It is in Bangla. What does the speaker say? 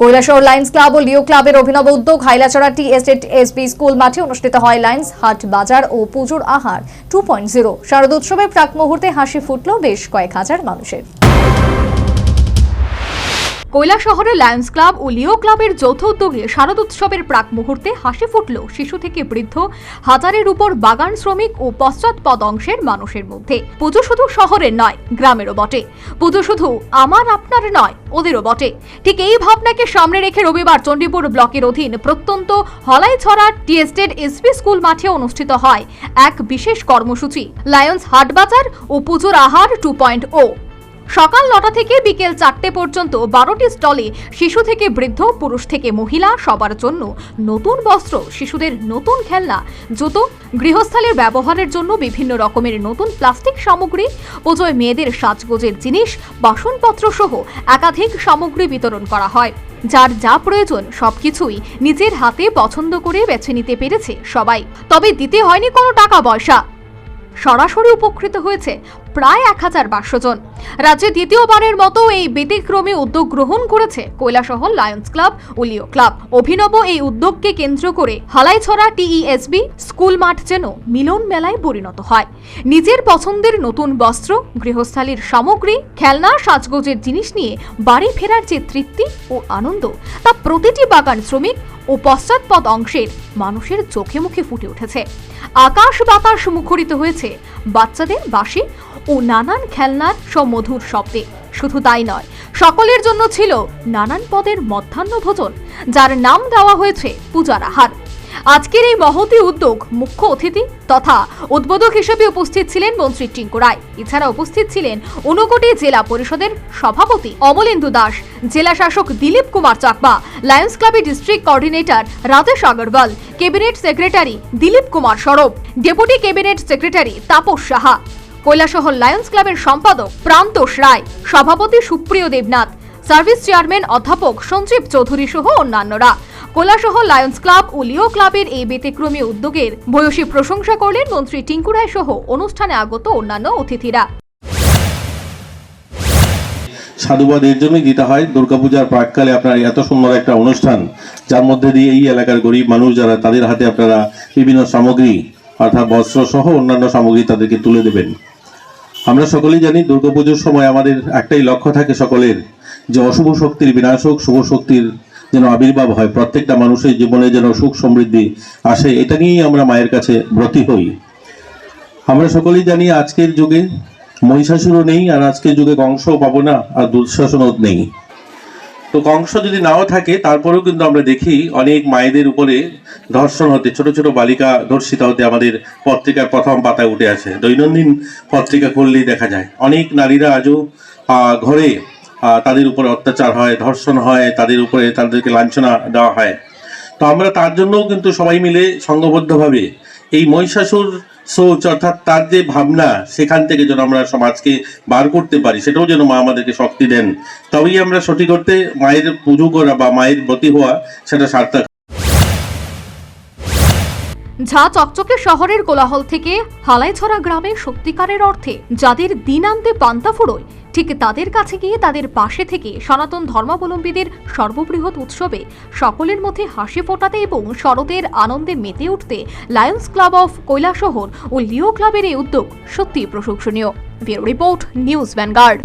কৈলাসহর লায়ন্স ক্লাব ও লিও ক্লাবের অভিনব উদ্যোগ Hailachara tea estate SB school মাঠে অনুষ্ঠিত হয় লায়ন্স হাট বাজার ও পুজোর আহার। টু পয়েন্ট জিরো, শারদ উৎসবের প্রাক মুহূর্তে হাসি ফুটল বেশ কয়েক হাজার মানুষের। কৈলাসহরে লায়ন্স ক্লাব ও লিও ক্লাবের যৌথ উদ্যোগে শারদ উৎসবের প্রাক মুহূর্তে হাসি ফুটল শিশু থেকে বৃদ্ধ, হাজারের উপর বাগান শ্রমিক ও পশ্চাৎপদ অংশের মানুষের মধ্যে। পুজো শুধু শহরের নয়, গ্রামেরও বটে। পুজো শুধু আমার, আপনার নয়, ওদেরও বটে। ঠিক এই ভাবনাকে সামনে রেখে রবিবার চণ্ডীপুর ব্লকের অধীন প্রত্যন্ত Halaichhara tea estate SP school মাঠে অনুষ্ঠিত হয় এক বিশেষ কর্মসূচি। লায়ন্স হাটবাজার ও পুজোর আহার টু পয়েন্ট ও সকাল নটা থেকে বিকেল চারটে পর্যন্ত বারোটি স্টলে শিশু থেকে বৃদ্ধ, পুরুষ থেকে মহিলা সবার জন্য নতুন বস্ত্র, শিশুদের নতুন খেলনা, জুতো, গৃহস্থালির ব্যবহারের জন্য বিভিন্ন রকমের নতুন প্লাস্টিক সামগ্রী, পুজোয় মেয়েদের সাজগোজের জিনিস, বাসনপত্র সহ একাধিক সামগ্রী বিতরণ করা হয়। যার যা প্রয়োজন সবকিছুই নিজের হাতে পছন্দ করে বেছে নিতে পেরেছে সবাই। তবে দিতে হয়নি কোনো টাকা পয়সা। সরাসরি উপকৃত হয়েছে প্রায় এক হাজার পাঁচশো জন। রাজ্যে দ্বিতীয়বারের মতো এই ব্যতিক্রমী উদ্যোগ গ্রহণ করেছে কৈলাসহর লায়ন্স ক্লাব ও লিও ক্লাব অভিনব এই উদ্যোগকে কেন্দ্র করে হালাইছড়া টিইএসবি স্কুল মাঠ যেন মিলন মেলায় পরিণত হয়। নিজের পছন্দের নতুন বস্ত্র, গৃহস্থালির সামগ্রী, খেলনা, সাজগোজের জিনিস নিয়ে বাড়ি ফেরার যে তৃপ্তি ও আনন্দ, তা প্রতিটি বাগান শ্রমিক ও পশ্চাৎপদ অংশের মানুষের চোখে মুখে ফুটে উঠেছে। আকাশ বাতাস মুখরিত হয়েছে। বাচ্চাদের বাঁশি ও নানান খেলনার সমধুর শব্দে। শুধু তাই নয়, সকলের জন্য ছিল নানান পদের মধ্যাহ্ন ভোজন, যার নাম দেওয়া হয়েছে পূজার আহার। আজকের এই মহতি উদ্যোগ মুখ্য অতিথি তথা উদ্বোধক হিসেবে উপস্থিত ছিলেন মন্ত্রী টিঙ্কু রায়। এছাড়া উপস্থিত ছিলেন ঊনকোটি জেলা পরিষদের সভাপতি অমলেন্দু দাস, জেলা শাসক দিলীপ কুমার চাকমা, লায়ন্স ক্লাবের district coordinator Rajesh Agarwal, cabinet secretary Dilip Kumar Sarab, deputy cabinet secretary Tapas Saha. Kailashahar lions ক্লাবের সম্পাদক প্রান্তোষ রায়, সভাপতি সুপ্রিয় দেবনাথ, সার্ভিস চেয়ারম্যান অধ্যাপক সঞ্জীব চৌধুরী সহ অন্যান্যরা। কৈলাসহ লায়ন্স ক্লাব ও লিও ক্লাবের এই ব্যতিক্রমী উদ্যোগের ভূয়সী প্রশংসা করলেন মন্ত্রী টিঙ্কু রায় সহ অনুষ্ঠানে আগত অন্যান্য অতিথিরা। সাধুবাদ এর জন্যই দিতে হয়, দুর্গাপূজার প্রাককালে আপনার এত সুন্দর একটা অনুষ্ঠান, যার মধ্যে দিয়ে এই এলাকার গরিব মানুষ যারা, তাদের হাতে আপনারা বিভিন্ন সামগ্রী অর্থাৎ বস্ত্র সহ অন্যান্য সামগ্রী তাদেরকে তুলে দেবেন। আমরা সকলেই জানি দুর্গাপুজোর সময় আমাদের একটাই লক্ষ্য থাকে সকলের যে অশুভ শক্তির বিনাশ হোক, শুভ শক্তির যেন আবির্ভাব হয়, প্রত্যেকটা মানুষের জীবনে যেন সুখ সমৃদ্ধি আসে, এটা নিয়েই আমরা মায়ের কাছে ব্রতী হই। আমরা সকলেই জানি আজকের যুগে মহিষাসুরও নেই, আর আজকের যুগে কংসও পাবো না, আর দুঃশাসনও নেই। তো কংস যদি নাও থাকে, তারপরেও কিন্তু আমরা দেখি অনেক মায়েদের উপরে ধর্ষণ হতে, ছোট ছোট বালিকা ধর্ষিতা হতে আমাদের পত্রিকার প্রথম পাতায় উঠে আছে। দৈনন্দিন পত্রিকা খুললেই দেখা যায়। অনেক নারীরা আজও ঘরে তাদের উপরে অত্যাচার হয়, ধর্ষণ হয়, তাদের উপরে তাদেরকে লাঞ্ছনা দেওয়া হয়। তো আমরা তার জন্যও কিন্তু সবাই মিলে সংঘবদ্ধভাবে এই মহিষাসুর সোচ অর্থাৎ তার যে ভাবনা, সেখান থেকে যেন আমরা সমাজকে বার করতে পারি, সেটাও যেন মা আমাদেরকে শক্তি দেন। তবেই আমরা সঠিক করতে, মায়ের পুজো করা বা মায়ের ব্রতি হওয়া, সেটা সার্থক ঝা চকচকে শহরের কোলাহল থেকে হালাইছড়া গ্রামে সত্যিকারের অর্থে যাদের দিন আনতে পান্তা ফুরোয়, ঠিক তাদের কাছে গিয়ে তাদের পাশে থেকে সনাতন ধর্মাবলম্বীদের সর্ববৃহৎ উৎসবে সকলের মধ্যে হাসি ফোটাতে এবং শরতের আনন্দে মেতে উঠতে লায়ন্স ক্লাব অফ কৈলাসহর ও লিও ক্লাবের এই উদ্যোগ সত্যিই প্রশংসনীয়। Report news vanguard.